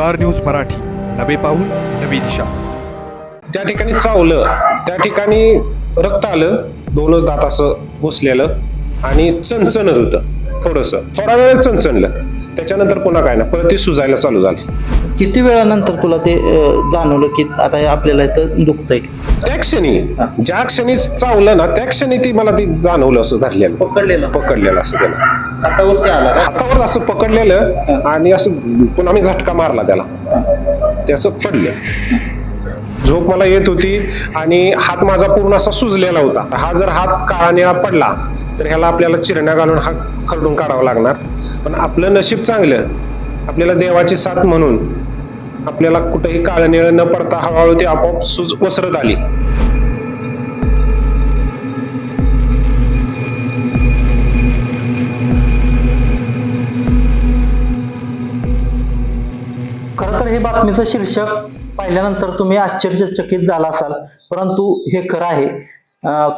Star news Marathi. नवे पाऊल नवी दिशा. त्या ठिकाणी चावलं त्या ठिकाणी रक्त आलं दोनच दात असं घुसलेलं आणि चणचणत होतं थोडंसं. थोडा वेळ चणचणलं. त्याच्यानंतर पुन्हा काय ना परत ती सुजायला चालू झाली. किती वेळानंतर तुला ते जाणवलं की आता हे आपल्याला इथं दुखतंय? त्या क्षणी ज्या क्षणी चावलं ना त्या क्षणी ती मला ती जाणवलं असं धरलेलं. पकडलेलं. पकडलेलं असं त्याला हातावरती आला. का हातावर असं पकडलेलं आणि असं पुन्हा मी झटका मारला त्याला. ते असं पडलं. झोप मला येत होती आणि हात माझा पूर्ण असा सुजलेला होता. हा जर हात काळा निळा पडला तर ह्याला आपल्याला चिरण्या घालून हा खरडून काढावा लागणार. पण आपलं नशीब चांगलं. आपल्याला देवाची साथ म्हणून आपल्याला कुठेही काळं निळं न पडता हळूहळू ती आपोआप सुज वसरत आली. हे बातमीचं शीर्षक पाहिल्यानंतर तुम्ही आश्चर्यचकित झाला असाल. परंतु हे खरं आहे.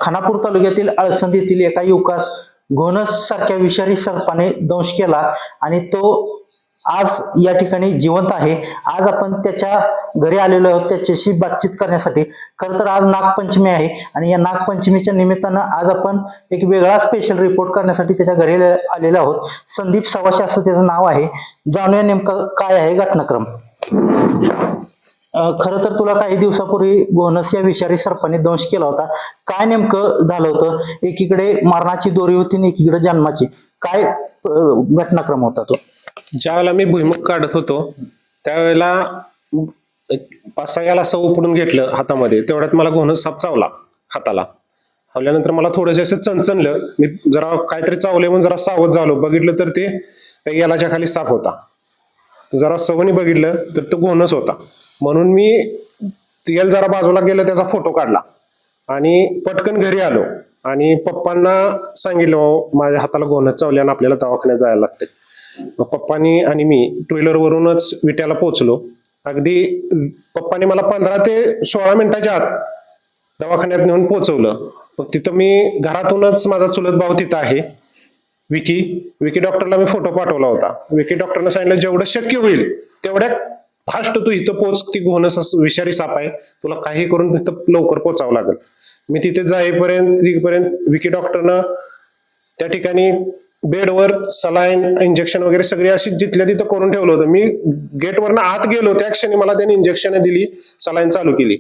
खानापूर तालुक्यातील आळसंद येथील एका युवकास घोणस सारख्या विषारी सर्पाने दंश केला आणि तो आज या ठिकाणी जिवंत आहे. आज आपण त्याच्या घरी आलेलो आहोत. त्याच्याशी बातचीत करण्यासाठी. खरं तर आज नागपंचमी आहे आणि या नागपंचमीच्या निमित्तानं आज आपण एक वेगळा स्पेशल रिपोर्ट करण्यासाठी त्याच्या घरी आलेलो आहोत. संदीप सवाशे असं त्याचं नाव आहे. जाणूया नेमकं काय आहे घटनाक्रम. खरं तर तुला काही दिवसापूर्वी बोनस या विषारी सर्पाने दंश केला होता. काय नेमकं झालं होतं? एकीकडे मरणाची दोरी होती आणि एकीकडे जन्माची. काय घटनाक्रम होता तो? ज्यावेळेला मी भुईमुख काढत होतो त्यावेळेला पाच सहा याला असं उपडून घेतलं हातामध्ये. तेवढ्यात मला घोणं साप चावला हाताला. चावल्यानंतर मला थोडंसं असं चणचणलं. मी जरा काहीतरी चावले म्हणून जरा सावध झालो. बघितलं तर ते यालाच्या खाली साप होता. जरा सवनी बघितलं तर तो घोणच होता. म्हणून मी तेल जरा बाजूला गेलं त्याचा फोटो काढला. आणि पटकन घरी आलो. आणि पप्पांना सांगितलं "अहो, माझ्या हाताला घोणच चावल्यानं आपल्याला दवाखान्यात जायला लागते मग पप्पानी आणि मी टू व्हीलरवरूनच विट्याला पोहोचलो. अगदी पप्पानी मला पंधरा ते सोळा मिनिटाच्या आत दवाखान्यात नेऊन पोहोचवलं. मग तिथं मी घरातूनच माझा चुलत भाऊ तिथं आहे. विकी विकी डॉक्टरला मी फोटो पाठवला होता. विकी डॉक्टरनं सांगितलं जेवढं शक्य होईल तेवढ्या फास्ट तू इथं पोच ती घोणस असं विषारी साप आहे तुला काही करून तिथं लवकर पोचावं लागेल. मी तिथे जाईपर्यंत तिथपर्यंत विकी डॉक्टरनं त्या ठिकाणी बेडवर सलाईन इंजेक्शन वगैरे सगळी अशी जिथल्या तिथं करून ठेवलं होतं. मी गेटवरनं आत गेलो त्या क्षणी मला त्यांनी इंजेक्शन दिली सलाईन चालू केली.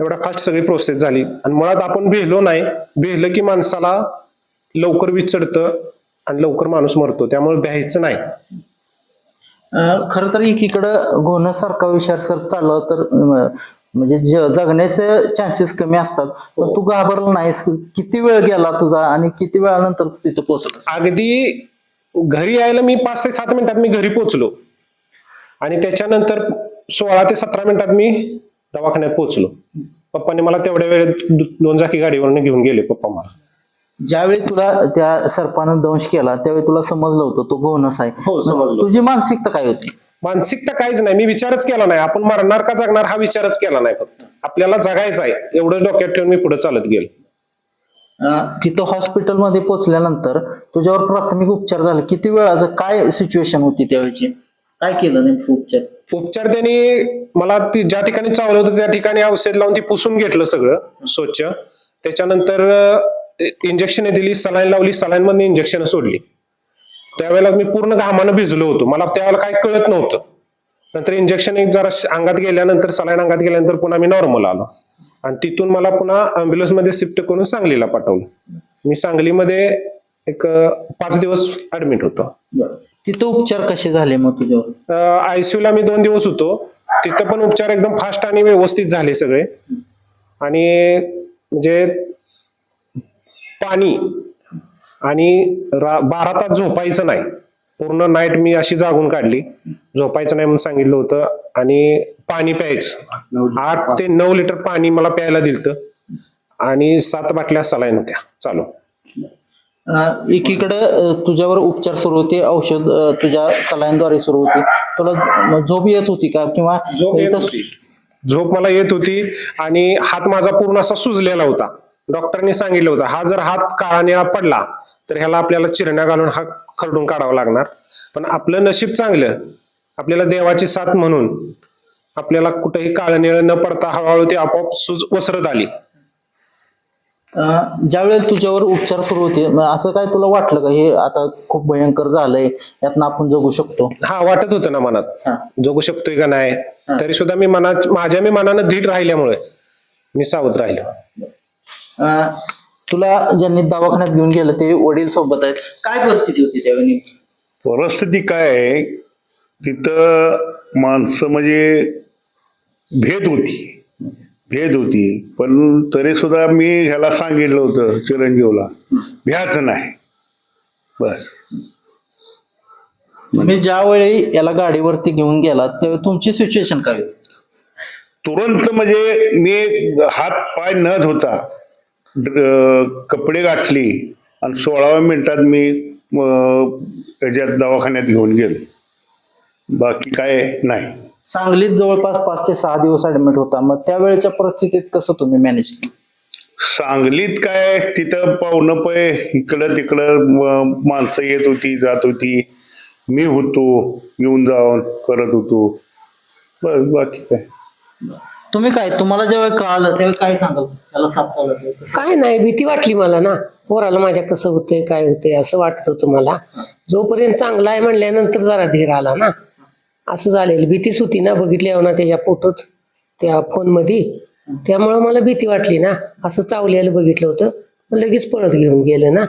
एवढा फास्ट सगळी प्रोसेस झाली. आणि मुळात आपण भेलो नाही भेलं की माणसाला लवकर विचडतं आणि लवकर माणूस मरतो त्यामुळे भ्यायचं नाही. खरं तर एकीकडं घोणस सारखा विषार सर्प चालला तर अं, म्हणजे ज- जगण्याचे चान्सेस कमी असतात. पण तू घाबरला नाहीस. किती वेळ गेला तुझा आणि किती वेळानंतर तिथं पोहोचला? अगदी घरी यायला मी पाच ते सात मिनिटात मी घरी पोहोचलो. आणि त्याच्यानंतर सोळा ते सतरा मिनिटात मी दवाखान्यात पोहोचलो. पप्पाने मला तेवढ्या वेळेत दु- दोन चाकी गाडीवरून घेऊन गेले पप्पा मला. ज्यावेळी तुला त्या सर्पानं दंश केला त्यावेळी तुला समजलं होतं तो आहे. हो, समजलं. तुझी मानसिकता काय होती? मानसिकता काहीच नाही. मी विचारच केला नाही. आपण मरणार का जगणार हा विचारच केला नाही फक्त. आपल्याला जगायचं आहे. एवढंच डोक्यात ठेवून मी पुढे चालत गेलो. अं, तिथं हॉस्पिटलमध्ये पोहोचल्यानंतर तुझ्यावर प्राथमिक उपचार झाले. किती वेळाचं काय सिच्युएशन होती त्यावेळची? काय केलं नेमकं उपचार? उपचार त्यांनी मला ती ज्या ठिकाणी चावलं होतं त्या ठिकाणी औषध लावून ती पुसून घेतलं सगळं स्वच्छ. त्याच्यानंतर इंजेक्शन दिली सलाईन लावली सलाईन मध्ये इंजेक्शन सोडली. त्यावेळेला मी पूर्ण घामानं भिजलो होतो. मला त्यावेळेला काही कळत नव्हतं. नंतर इंजेक्शन एक जरा अंगात गेल्यानंतर सलाईन अंगात गेल्यानंतर पुन्हा मी नॉर्मल आलो. आणि तिथून मला पुन्हा ambulance मध्ये शिफ्ट करून सांगलीला पाठवलं. मी सांगलीमध्ये एक पाच दिवस ऍडमिट होतो. तिथं उपचार कसे झाले मग तुझ्यावर? आयसीयू ला मी दोन दिवस होतो. तिथं पण उपचार एकदम फास्ट आणि व्यवस्थित झाले सगळे. आणि म्हणजे पाणी आणि बारा तास झोपायचं नाही. पूर्ण नाईट मी अशी जागून काढली. झोपायचं नाही म्हणून सांगितलं होतं आणि पाणी प्यायचं. आठ ते नऊ लिटर पाणी मला प्यायला दिलतं. आणि सात बाटल्या सलाईन होत्या. चालू. एकीकडं तुझ्यावर उपचार सुरू होते औषध तुझ्या सलाईनद्वारे सुरू होते. तुला झोप येत होती का? किंवा झोप मला येत होती आणि हात माझा पूर्ण असा सुजलेला होता. डॉक्टरने सांगितलं होतं हा जर हात काळा निळा पडला तर ह्याला आपल्याला चिरण्या घालून हा खरडून काढावा लागणार. पण आपलं नशीब चांगलं आपल्याला देवाची साथ म्हणून आपल्याला कुठेही काळनिळ न पडता हळूहळू ती आपोआप सुज वसरत आली. अं, ज्यावेळेला तुझ्यावर उपचार सुरू होते असं काय तुला वाटलं का? हे आता खूप भयंकर झालंय यातनं आपण जगू शकतो. हा वाटत होतं ना मनात. जगू शकतोय का नाही? तरी सुद्धा मी मनात माझ्या मी मनानं धीट राहिल्यामुळे मी सावध राहिलो. तुला ज्यांनी दवाखान्यात घेऊन गेलं ते वडील सोबत आहेत. काय परिस्थिती होती त्यावेळी परिस्थिती काय आहे तिथं माणसं म्हणजे भेद होती. भेद होती. पण तरी सुद्धा मी ह्याला सांगितलं होतं चिरंजीवला भ्याच नाही. बस. मी ज्यावेळी याला गाडीवरती घेऊन गेला त्यावेळी तुमची सिच्युएशन काय होती? तुरंत म्हणजे मी हात पाय न धुता कपडे गाठली आणि सोळाव्या मिनिटात मी अं, याच्यात दवाखान्यात घेऊन गेलो. बाकी काय नाही. सांगलीत जवळपास पाच ते सहा दिवस ऍडमिट होता. मग त्यावेळेच्या परिस्थितीत कसं तुम्ही मॅनेज केलं? सांगलीत काय तिथं पाहुणं पै इकडं तिकडं माणसं येत होती जात होती. मी होतो येऊन जाऊन करत होतो. बस बाकी काय. तुम्ही काय तुम्हाला जेव्हा कळालं तेव्हा काय सांगाल? त्याला सापडलं काय नाही भीती वाटली मला ना. पोराला माझ्या कसं होतंय काय होतंय असं वाटत होतं मला. जोपर्यंत चांगला आहे म्हणल्यानंतर जरा धीर आला ना. असं झालेलं. भीतीच होती ना बघितली ना त्याच्या फोटोत त्या फोनमध्ये. त्यामुळं मला भीती वाटली ना. असं चावलेलं बघितलं होतं. मग लगेच पळत घेऊन गेलं ना.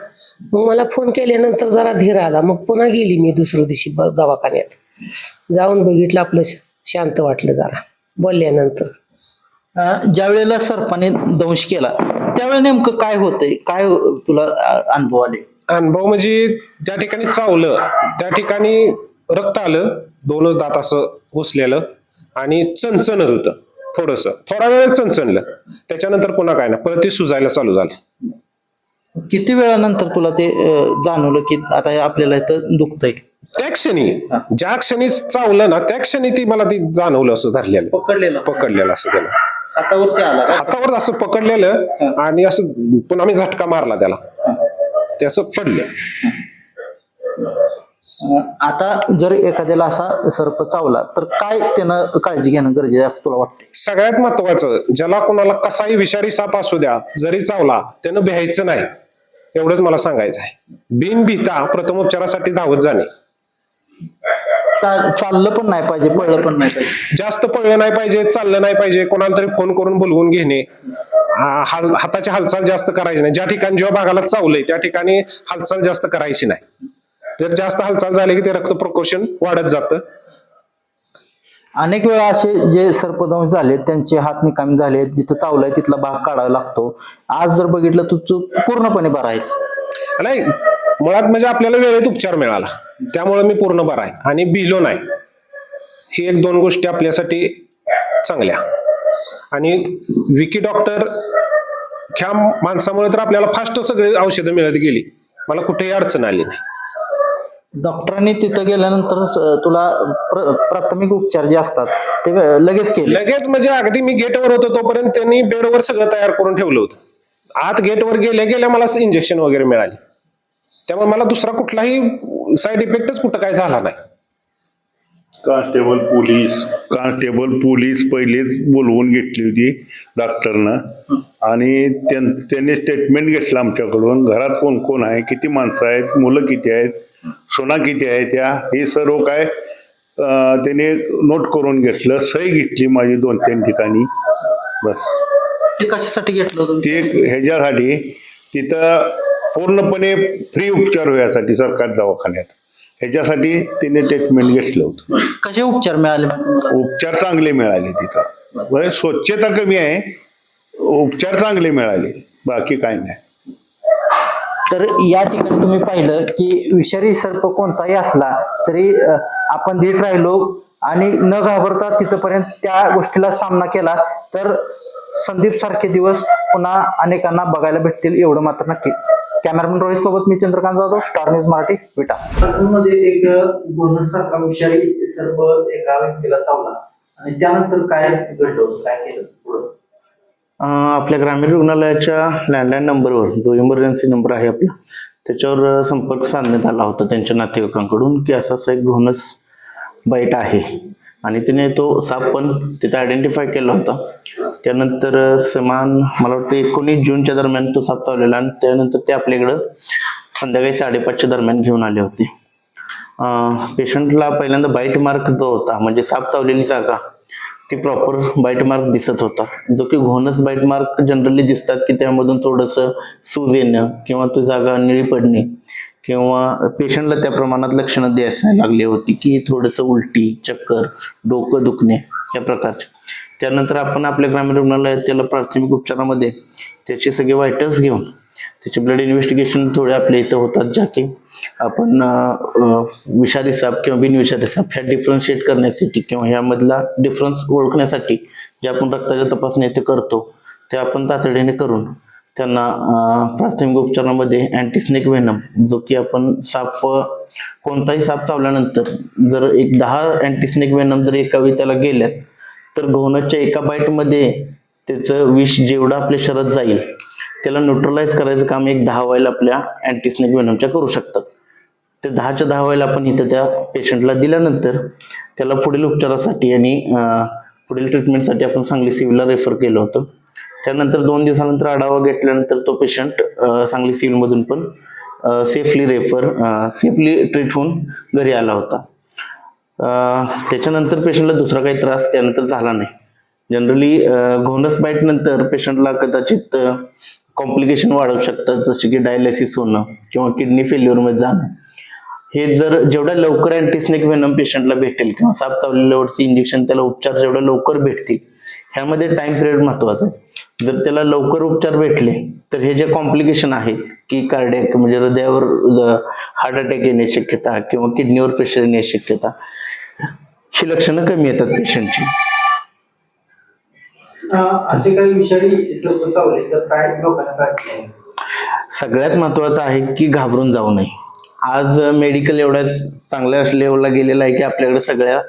मग मला फोन केल्यानंतर जरा धीर आला. मग पुन्हा गेली मी दुसऱ्या दिवशी ब- दवाखान्यात. जाऊन बघितलं आपलं श- शांत वाटलं जरा. बोलल्यानंतर. ज्या वेळेला सर्पाने दंश केला त्यावेळी नेमकं काय होतंय? काय तुला अनुभव आले? अनुभव म्हणजे ज्या ठिकाणी चावलं त्या ठिकाणी रक्त आलं दोनच दात असं घुसलेलं आणि चणचणत होतं थोडस. थोडा वेळ चणचणलं. त्याच्यानंतर पुन्हा काय ना परत ते सुजायला चालू झालं. किती वेळानंतर तुला ते अं, जाणवलं की आता हे आपल्याला इथं दुखतंय? त्या क्षणी ज्या क्षणी चावलं ना त्या क्षणी ती मला ती जाणवलं असं धरलेलं. पकडलेलं. पकडलेलं असं त्याला हातावरती आला का? हातावर असं पकडलेलं आणि असं पुन्हा मी झटका मारला त्याला. ते असं पडलं. अं, आता जर एखाद्याला असा सर्प चावला तर काय त्यानं काळजी घेणं गरजेचं आहे असं तुला वाटतं सगळ्यात महत्वाचं ज्याला कोणाला कसाही विषारी साप असू द्या जरी चावला त्यानं भ्यायचं नाही. एवढंच मला सांगायचं आहे. बिन भीता प्रथमोपचारासाठी धावत जाणे. चाललं पण नाही पाहिजे पळलं पण नाही पाहिजे. जास्त पळलं नाही पाहिजे चाललं नाही पाहिजे कोणाला तरी फोन करून बोलवून घेणे. हा- हाल हाताची हालचाल जास्त करायची नाही. ज्या ठिकाणी जेव्हा भागाला चावलंय त्या ठिकाणी हालचाल जास्त करायची नाही. जर जास्त हालचाल झाली की ते रक्त प्रकोशन वाढत जातं. अनेक वेळा असे जे सर्पदंश झाले त्यांचे हात निकामी झाले जिथं चावलंय तिथला भाग काढावा लागतो. आज जर बघितलं तू तू पूर्णपणे बरा आहेस नाही मुळात म्हणजे आपल्याला वेळेत उपचार मिळाला. त्यामुळे मी पूर्ण बरा आहे. आणि भिलो नाही. ही एक दोन गोष्टी आपल्यासाठी चांगल्या. आणि विकी डॉक्टर ह्या माणसामुळे तर आपल्याला फास्ट सगळे औषधं मिळत गेली. मला कुठेही अडचण आली नाही. डॉक्टरांनी तिथं गेल्यानंतर स- तुला प्र- प्राथमिक उपचार जे असतात ते लगेच केले. लगेच म्हणजे अगदी मी गेटवर होतो तोपर्यंत त्यांनी बेडवर सगळं तयार करून ठेवलं होतं. आत गेटवर गेल्या गेल्या मला इंजेक्शन वगैरे मिळाली. त्यामुळे मला दुसरा कुठलाही साईड इफेक्टच कुठं काय झाला नाही. कॉन्स्टेबल पोलीस कॉन्स्टेबल पोलीस पहिलेच बोलवून घेतली होती डॉक्टरनं आणि त्यां- त्यांनी स्टेटमेंट घेतलं आमच्याकडून घरात कोण कोण आहे? किती माणसं आहेत? मुलं किती आहेत? सुना किती आहेत त्या? हे सर्व काय त्यांनी नोट करून घेतलं. सही घेतली माझी दोन तीन ठिकाणी. बस. ते कशासाठी घेतलं ते ह्याच्यासाठी तिथं पूर्णपणे फ्री उपचार होण्यासाठी सरकार दवाखान्यात. ह्याच्यासाठी तिने ट्रीटमेंट घेतलं होतं. कसे उपचार मिळाले? उपचार चांगले मिळाले तिथं. बरं स्वच्छता कमी आहे उपचार चांगले मिळाले बाकी काय नाही. तर या ठिकाणी तुम्ही पाहिलं की विषारी सर्प कोणताही असला तरी आपण धीट राहिलो आणि न घाबरता तिथपर्यंत त्या गोष्टीला सामना केला तर संदीप सारखे दिवस पुन्हा अनेकांना बघायला भेटतील एवढं मात्र नक्की. कॅमेरामॅन रोहित सोबत मी चंद्रकांत जाधव स्टार न्यूज मराठी विटा. मध्ये एक सारखा विषारी सर्प एका व्यक्तीला चावला. आणि त्यानंतर काय घडलं काय केलं पुढं? अं, आपल्या ग्रामीण रुग्णालयाच्या लँडलाईन नंबरवर जो इमर्जन्सी नंबर आहे आपला त्याच्यावर संपर्क साधण्यात आला होता त्यांच्या नातेवाईकांकडून की असा असा एक घोणस बाईट आहे. आणि तिने तो साप पण तिथे आयडेंटिफाय केला होता. त्यानंतर समान मला वाटतं एकोणीस जूनच्या दरम्यान तो साप चावलेला आणि त्यानंतर ते आपल्याकडं संध्याकाळी साडेपाचच्या दरम्यान घेऊन आले होते. पेशंटला पहिल्यांदा बाईट मार्क जो होता म्हणजे साप चावलेली जागा ती प्रॉपर बाईट मार्क दिसत होता. जो की घोणस बाईट मार्क जनरली दिसतात की त्यामधून थोडंसं सूज येणं किंवा ती जागा निळी पडणे. किंवा पेशंटला त्या प्रमाणात लक्षणं द्यायला लागली होती की थोडंसं उलटी चक्कर डोकं दुखणे या प्रकारचे. त्यानंतर आपण आपल्या ग्रामीण रुग्णालयात त्याला प्राथमिक उपचारामध्ये त्याचे सगळे वायटल्स घेऊन त्याचे ब्लड इन्व्हेस्टिगेशन थोडे आपल्या इथं होतात ज्या की आपण विषारी साप किंवा बिनविषारी साप ह्या डिफरन्शिएट करण्यासाठी किंवा ह्यामधला डिफरन्स ओळखण्यासाठी जे आपण रक्ताच्या तपासणी इथे करतो ते आपण तातडीने करून त्यांना प्राथमिक उपचारामध्ये अँटीस्नेक वेनम जो की आपण साप कोणताही साप चावल्यानंतर जर एक दहा अँटीस्नेक वेनम जर एका वेळी त्याला गेल्यात तर घोणसच्या एका बाईटमध्ये त्याचं विष जेवढं आपल्या शरीरात जाईल त्याला न्यूट्रलाइज करायचं काम एक दहा व्हायला आपल्या अँटीस्नेक वेनमच्या करू शकतात. ते दहाच्या दहा व्हायला आपण इथं त्या पेशंटला दिल्यानंतर त्याला पुढील उपचारासाठी आणि पुढील ट्रीटमेंटसाठी आपण सांगली सिव्हिलला रेफर केलं होतं. त्यानंतर दोन दिवसानंतर आढावा घेतल्यानंतर तो पेशंट सांगली सिव्हिलमधून पण सेफली रेफर सेफली ट्रीट होऊन घरी आला होता. त्याच्यानंतर पेशंटला दुसरा काही त्रास त्यानंतर झाला नाही. जनरली घोनस बाईट नंतर पेशंटला कदाचित कॉम्प्लिकेशन वाढवू शकतात जसे की डायलिसिस होणं किंवा किडनी फेल्युअरमध्ये जाणं. हे जर जेवढ्या लवकर अँटीस्नेक वेनम पेशंटला भेटेल किंवा साप चावलेल्यावरचे इंजेक्शन त्याला उपचार जेवढ्या लवकर भेटतील ह्यामध्ये टाइम पिरियड महत्त्वाचा आहे. जर त्याला लवकर उपचार भेटले तर हे जे कॉम्प्लिकेशन आहेत की कार्डियक म्हणजे हृदयावर हार्ट अटॅक येण्याची शक्यता किंवा किडनीवर प्रेशर येण्याची शक्यता ही लक्षणं कमी येतात पेशंटची असे काही विषारी सर्प चावले तर काय लोकांना काळजी आहे सगळ्यात महत्वाचं आहे की घाबरून जाऊ नये. आज मेडिकल एवढ्या चांगल्या लेवलला गेलेलं आहे की आपल्याकडे सगळ्या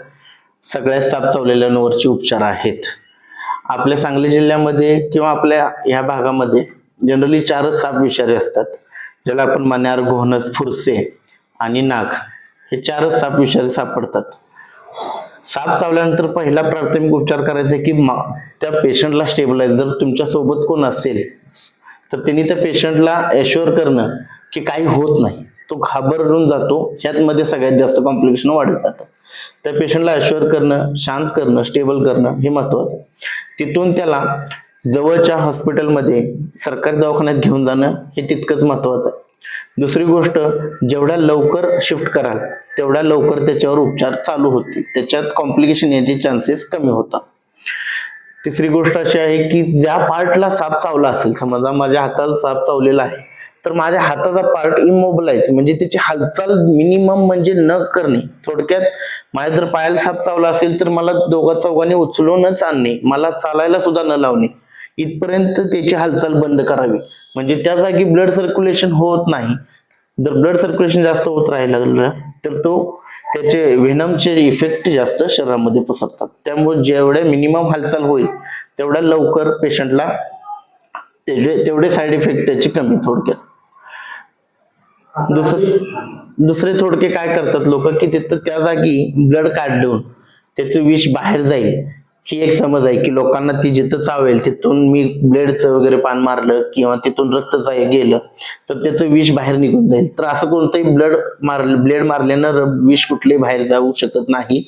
सगळ्या साप चावलेल्यांवरचे उपचार आहेत. आपल्या सांगली जिल्ह्यामध्ये किंवा आपल्या ह्या भागामध्ये जनरली चारच साप विषारी असतात. ज्याला आपण मन्यार घोणस फुरसे आणि नाग हे चारच साप विषारी सापडतात. साप चावल्यानंतर पहिला प्राथमिक उपचार करायचा आहे की मा- त्या पेशंटला स्टेबलाइज जर तुमच्यासोबत कोण असेल तर त्यांनी त्या पेशंटला एश्युअर करणं की काही होत नाही. तो घाबरून जातो. ह्यातमध्ये सगळ्यात जास्त कॉम्प्लिकेशन वाढत जातं. त्या पेशंटला अश्युअर करणं शांत करणं स्टेबल करणं हे महत्वाचं. आहे तिथून त्याला जवळच्या हॉस्पिटलमध्ये सरकारी दवाखान्यात घेऊन जाणं हे तितकंच महत्वाचं आहे. दुसरी गोष्ट जेवढ्या लवकर शिफ्ट कराल तेवढ्या लवकर त्याच्यावर उपचार चालू होतील. त्याच्यात कॉम्प्लिकेशन याचे चान्सेस कमी होतात. तिसरी गोष्ट अशी आहे की ज्या पार्टला साप चावला असेल समजा माझ्या हाताला साप चावलेला आहे तर माझ्या हाताचा पार्ट इमोबलाइज म्हणजे त्याची हालचाल मिनिमम म्हणजे न करणे. थोडक्यात माझ्या जर पायाला साप चावला असेल तर मला दोघा चौघांनी उचलूनच आणणे. मला चालायला सुद्धा न लावणे. इथपर्यंत त्याची हालचाल बंद करावी. म्हणजे त्या जागी ब्लड सर्क्युलेशन होत नाही. जर ब्लड सर्क्युलेशन जास्त होत राहिलं लागलं तर तो त्याचे व्हेनमचे इफेक्ट जास्त शरीरामध्ये पसरतात. त्यामुळे जेवढ्या मिनिमम हालचाल होईल तेवढ्या लवकर पेशंटला तेवढे तेवढे साईड इफेक्ट त्याची कमी थोडक्यात. दुसरे दुसरे थोडके काय करतात लोक की तिथं त्या जागी ब्लड काढून त्याचं विष बाहेर जाईल. ही एक समज आहे की लोकांना ती जिथं चावेल तिथून मी ब्लेडचं वगैरे पान मारलं किंवा तिथून रक्त गेलं तर त्याचं विष बाहेर निघून जाईल. तर असं कोणतंही ब्लड मार ब्लेड मारल्यानं र- विष कुठले बाहेर जाऊ शकत नाही.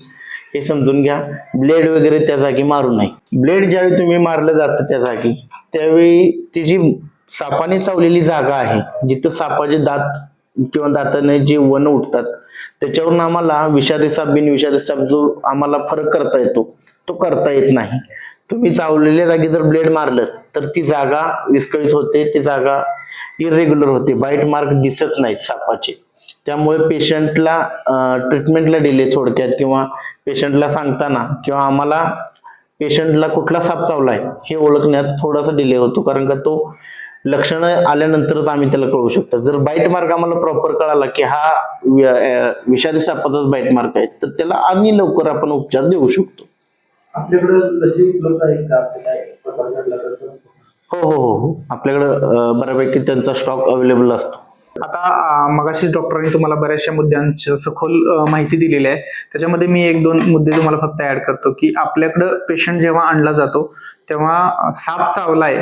हे समजून घ्या. ब्लेड वगैरे त्या जागी मारू नये. ब्लेड ज्यावेळी तुम्ही मारलं जातं त्या जागी त्यावेळी ती जी सापाने चावलेली जागा आहे जिथं सापाचे दात किंवा दाताने जे वन उठतात त्याच्यावरून आम्हाला विषारी साप बिन विषारी साप जो आम्हाला फरक करता येतो तो करता येत नाही. तुम्ही चावलेल्या जागी जर ब्लेड मारलं तर ती जागा विस्कळीत होते ती जागा इरेग्युलर होते बाईट मार्क दिसत नाहीत सापाचे. त्यामुळे पेशंटला ट्रीटमेंटला डिले थोडक्यात किंवा पेशंटला सांगताना किंवा आम्हाला पेशंटला कुठला साप चावलाय हे ओळखण्यात थोडासा डिले होतो कारण का तो लक्षणं आल्यानंतरच आम्ही त्याला कळू शकतो. जर बाईट मार्क आम्हाला प्रॉपर कळाला की हा विषारी सापाचाच बाईट मार्क आहे तर त्याला आणि लवकर आपण उपचार देऊ शकतो. आहे हो हो हो हो. आपल्याकडं बऱ्यापैकी त्यांचा स्टॉक अवेलेबल असतो. आता मगाशीच डॉक्टरांनी तुम्हाला बऱ्याचशा मुद्द्यांची सखोल माहिती दिलेली आहे. त्याच्यामध्ये मी एक दोन मुद्दे तुम्हाला फक्त ऍड करतो की आपल्याकडं पेशंट जेव्हा आणला जातो तेव्हा साप चावलाय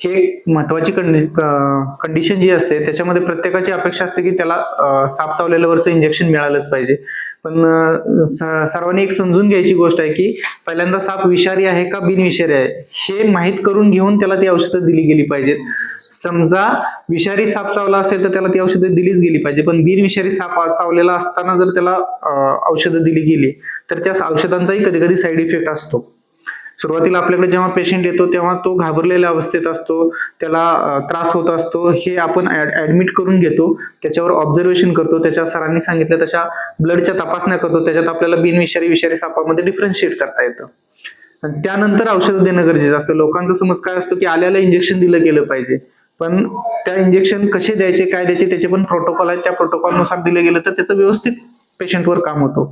हे एक महत्वाची कंडिशन जी असते त्याच्यामध्ये प्रत्येकाची अपेक्षा असते की त्याला अं, साप चावलेल्यावरचं इंजेक्शन मिळालंच पाहिजे. पण सर्वांनी एक समजून घ्यायची गोष्ट आहे की पहिल्यांदा साप विषारी आहे का बिनविषारी आहे? हे माहीत करून घेऊन त्याला ती औषधं दिली गेली पाहिजेत. समजा विषारी साप चावला असेल तर त्याला ती औषधं दिलीच गेली पाहिजे पण बिनविषारी साप चावलेला असताना जर त्याला औषधं दिली गेली तर त्या औषधांचाही कधी कधी साईड इफेक्ट असतो. सुरुवातीला आपल्याकडे जेव्हा पेशंट येतो तेव्हा तो घाबरलेल्या अवस्थेत असतो त्याला त्रास होत असतो हे आपण ऍडमिट करून घेतो त्याच्यावर ऑब्झर्वेशन करतो त्याच्या सरांनी सांगितलं तशा ब्लडच्या तपासण्या करतो त्याच्यात आपल्याला बिनविषारी विषारी सापामध्ये डिफरन्शिएट करता येतं. आणि त्यानंतर औषध देणं गरजेचं असतं. लोकांचा समज काय असतो की आल्याला इंजेक्शन दिलं गेलं पाहिजे. पण त्या इंजेक्शन कसे द्यायचे काय द्यायचे त्याचे पण प्रोटोकॉल आहेत. त्या प्रोटोकॉलनुसार दिलं गेलं तर त्याचं व्यवस्थित पेशंटवर काम होतो.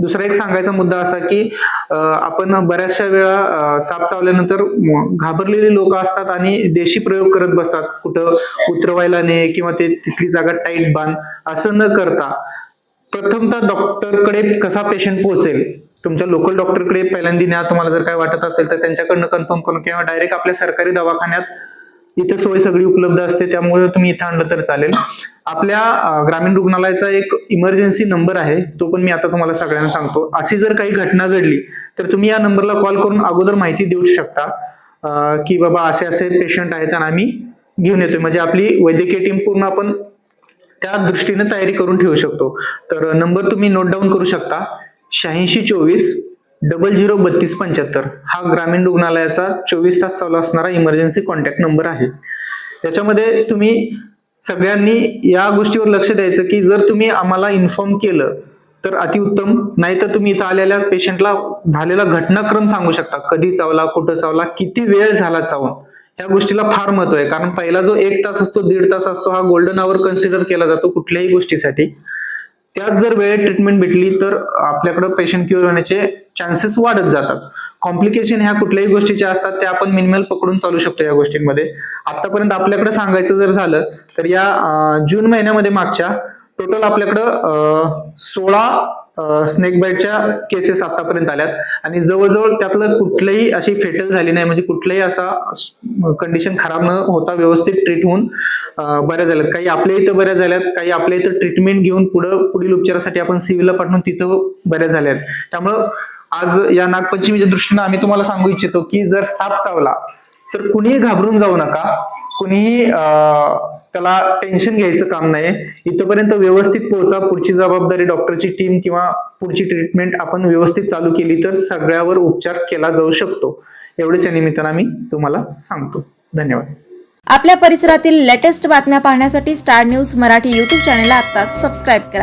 दुसरा एक सांगायचा मुद्दा असा की आपण बऱ्याचशा वेळा साप चावल्यानंतर घाबरलेले घाबरलेली लोक असतात आणि देशी प्रयोग करत बसतात. कुठं उतरवायला ने किंवा ते तिथली जागा टाईट बांध असं न करता. प्रथमतः डॉक्टरकडे कसा पेशंट पोहोचेल? तुमच्या लोकल डॉक्टरकडे पहिल्यांदा न्या तुम्हाला जर काय वाटत असेल तर त्यांच्याकडनं कन्फर्म करून किंवा डायरेक्ट आपल्या सरकारी दवाखान्यात इथे सोय सगळी उपलब्ध असते त्यामुळे तुम्ही इथं आणलं तर चालेल. आपल्या ग्रामीण रुग्णालयाचा एक इमर्जन्सी नंबर आहे तो पण मी आता तुम्हाला सगळ्यांना सांगतो. अशी जर काही घटना घडली तर तुम्ही या नंबरला कॉल करून अगोदर माहिती देऊ शकता. की बाबा असे असे पेशंट आहेत आणि आम्ही घेऊन येतोय. म्हणजे आपली वैद्यकीय टीम पूर्ण आपण त्या दृष्टीने तयारी करून ठेवू शकतो. तर नंबर तुम्ही नोट डाऊन करू शकता. शहाऐंशी चोवीस डबल झिरो बत्तीस पंच्याहत्तर. हा ग्रामीण रुग्णालयाचा चोवीस तास चालू असणारा इमर्जन्सी कॉन्टॅक्ट नंबर आहे. त्याच्यामध्ये तुम्ही सगळ्यांनी या गोष्टीवर लक्ष द्यायचं की जर तुम्ही आम्हाला इन्फॉर्म केलं तर अतिउत्तम. नाही तर तुम्ही इथं आलेल्या पेशंटला झालेला घटनाक्रम सांगू शकता. कधी चावला कुठं चावला किती वेळ झाला चावून. या गोष्टीला फार महत्त्व आहे. कारण पहिला जो एक तास असतो दीड तास असतो हा गोल्डन आवर कन्सिडर केला जातो कुठल्याही गोष्टीसाठी. त्यात जर वेळेत ट्रीटमेंट भेटली तर आपल्याकडं पेशंट क्युअर होण्याचे चान्सेस वाढत जातात. कॉम्प्लिकेशन ह्या कुठल्याही गोष्टीच्या असतात त्या आपण मिनिमल पकडून चालू शकतो या गोष्टींमध्ये. आतापर्यंत आपल्याकडे सांगायचं जर झालं तर या जून महिन्यामध्ये मागच्या टोटल आपल्याकडं सोळा स्नेक बाईटच्या केसेस आतापर्यंत आल्यात. आणि जवळजवळ त्यातलं कुठलंही अशी फेटल झाली नाही म्हणजे कुठलाही असा कंडिशन खराब न होता व्यवस्थित ट्रीट होऊन बऱ्या झाल्यात. काही आपल्या इथं बऱ्या झाल्यात काही आपल्या इथं ट्रीटमेंट घेऊन पुढं पुढील उपचारासाठी आपण सिव्हिलला पाठवून तिथं बऱ्या झाल्यात. त्यामुळं आज या नागपंचमीच्या दृष्टीनं आम्ही तुम्हाला सांगू इच्छितो की जर साप चावला तर कुणीही घाबरून जाऊ नका. कुणीही त्याला टेन्शन घ्यायचं काम नाही. इथपर्यंत व्यवस्थित पोहोचा. पुढची जबाबदारी डॉक्टरची टीम किंवा पुढची ट्रीटमेंट आपण व्यवस्थित चालू केली तर सगळ्यावर उपचार केला जाऊ शकतो. एवढेच या निमित्तानं आम्ही तुम्हाला सांगतो. धन्यवाद. आपल्या परिसरातील लेटेस्ट बातम्या पाहण्यासाठी स्टार न्यूज मराठी यूट्यूब चॅनेलला आता सबस्क्राईब करा.